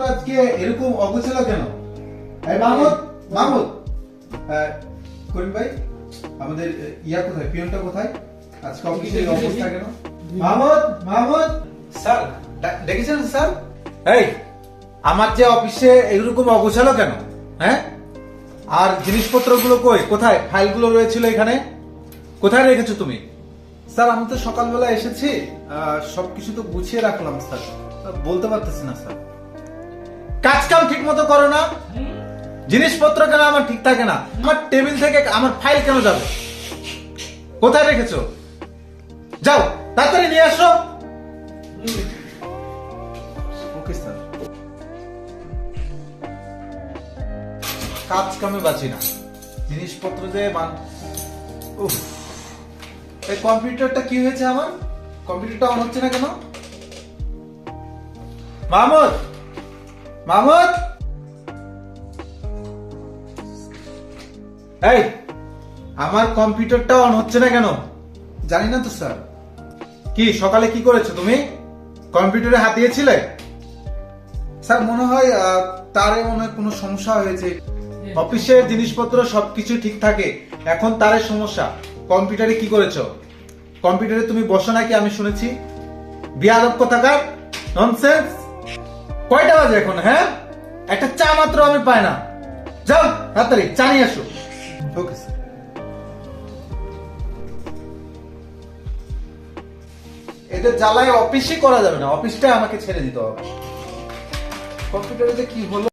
এরকম অগোছালো কেন? এই মাহমুদ মাহমুদ। করিম ভাই আমাদের ইয়া কোথায়? পিয়নটা কোথায়? আজকে অবস্থা কেন? মাহমুদ মাহমুদ। স্যার ডেকেছেন স্যার? এই আমার যে অফিসে এরকম অগোছালো কেন? হ্যাঁ? আর জিনিসপত্রগুলো কই? কোথায়? ফাইলগুলো রয়েছিল এখানে? কোথায় রেখেছো তুমি? স্যার আমি তো সকালবেলা এসেছি। আহ, সবকিছু তো গুছিয়ে রাখলাম স্যার। বলতে পারতেছি না স্যার। কাজ কাম ঠিক মতো করো না। জিনিসপত্র কেন আমার ঠিক থাকে না? আমার টেবিল থেকে আমার ফাইল কেন যাবে? কোথায় রেখেছো? যাও, তাড়াতাড়ি নিয়ে আসো। কাজ কামে বাঁচি না। জিনিসপত্র যে মান উফ। এই কম্পিউটারটা কি হয়েছে আমার? কম্পিউটারটা অন হচ্ছে না কেন? মাহমুদ মাহমুদ? এই, আমার কম্পিউটারটা অন হচ্ছে না কেন? জানি না তো, স্যার। কি, সকালে কি করেছ তুমি? কম্পিউটারে হাত দিয়েছিলে? স্যার, মনে হয় তারে মনে হয় কোনো সমস্যা হয়েছে। অফিসের জিনিসপত্র সবকিছু ঠিক থাকে। এখন তারের সমস্যা। কম্পিউটারে কি করেছ? কম্পিউটারে তুমি বসো নাকি আমি শুনেছি? বিয়াদব কোথাকার? ননসেন্স? কয়টা বাজে এখন হ্যাঁ? একটা চা মাত্র আমি পাই না। যাও তাড়াতাড়ি চা নিয়ে আসো। ওকে এদের জ্বালায় অফিসই করা যাবে না অফিসটা আমাকে ছেড়ে দিতে হবে। কম্পিউটারে যে কি হলো?